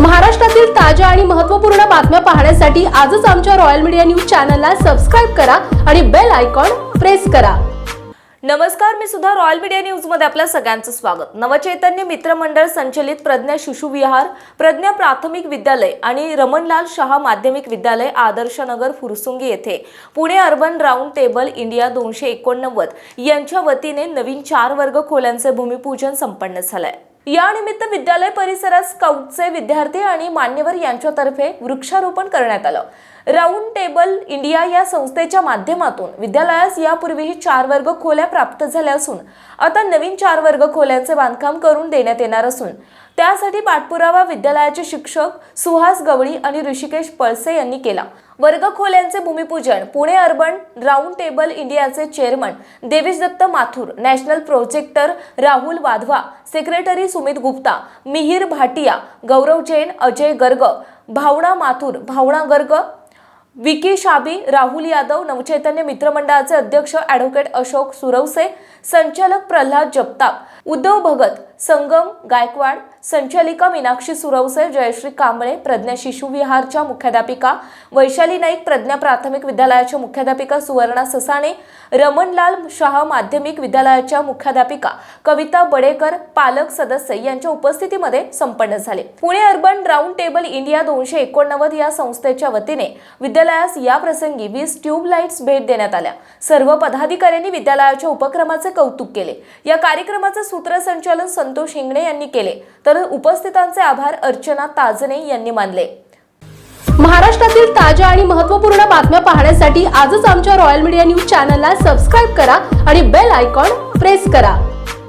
महाराष्ट्रातील ताज्या आणि महत्त्वपूर्ण बातम्या पाहण्यासाठी आजच आमच्या रॉयल मीडिया न्यूज चॅनलला सबस्क्राईब करा आणि बेल आयकॉन प्रेस करा. नमस्कार मी सुद्धा रॉयल मीडिया न्यूजमध्ये आपल्या सगळ्यांचं स्वागत. नवचैतन्य मित्रमंडळ संचलित प्रज्ञा शिशुविहार प्रज्ञा प्राथमिक विद्यालय आणि रमणलाल शहा माध्यमिक विद्यालय आदर्शनगर फुरसुंगी येथे Pune urban round table India दोनशे एकोणनव्वद यांच्या वतीने नवीन चार वर्ग खोल्यांचे भूमिपूजन संपन्न झालंय. आहे यानिमित्त विद्यालय परिसरात स्काउटचे विद्यार्थी आणि मान्यवर यांच्यातर्फे वृक्षारोपण करण्यात आलं. राऊंड टेबल इंडिया या संस्थेच्या माध्यमातून विद्यालयास यापूर्वीही चार वर्ग खोल्या प्राप्त झाल्या असून आता नवीन चार वर्ग खोल्यांचे बांधकाम करून देण्यात येणार असून त्यासाठी पाठपुरावा विद्यालयाचे शिक्षक सुहास गवळी आणि ऋषिकेश पळसे यांनी केला. वर्गखोल्यांचे भूमिपूजन पुणे अर्बन राऊंड टेबल इंडियाचे chairman Devesh Dutt Mathur national projector Rahul Wadhwa secretary Sumit Gupta Mihir Bhatia Gaurav Jain Ajay Garg Bhavna Mathur Bhavna Garg Vicky Shabi Rahul Yadav Navchaitanya मित्रमंडळाचे अध्यक्ष ॲडव्होकेट अशोक सुरवसे संचालक प्रल्हाद जगताप उद्धव भगत संगम गायकवाड संचालिका मीनाक्षी सुरवसे जयश्री कांबळे प्रज्ञा शिशु विहारच्या मुख्याध्यापिका वैशाली नाईक प्रज्ञा प्राथमिक विद्यालयाच्या मुख्याध्यापिका सुवर्णा ससाणे रमणलाल शाह माध्यमिक विद्यालयाच्या मुख्याध्यापिका कविता बडेकर पालक सदस्य यांच्या उपस्थितीमध्ये संपन्न झाले. Pune urban round table India दोनशे एकोणनव्वद या संस्थेच्या वतीने विद्यालयास या प्रसंगी वीस ट्यूबलाईट्स भेट देण्यात आल्या. सर्व पदाधिकाऱ्यांनी विद्यालयाच्या उपक्रमाचे कौतुक केले. या कार्यक्रमाचं सूत्रसंचालन संतोष हिंगणे यांनी केले. तर उपस्थितांचे आभार अर्चना ताजने यांनी मानले. महाराष्ट्रातील ताज्या आणि महत्त्वपूर्ण बातम्या पाहण्यासाठी आजच आमच्या रॉयल मीडिया न्यूज चॅनलला सबस्क्राईब करा आणि बेल आयकॉन प्रेस करा.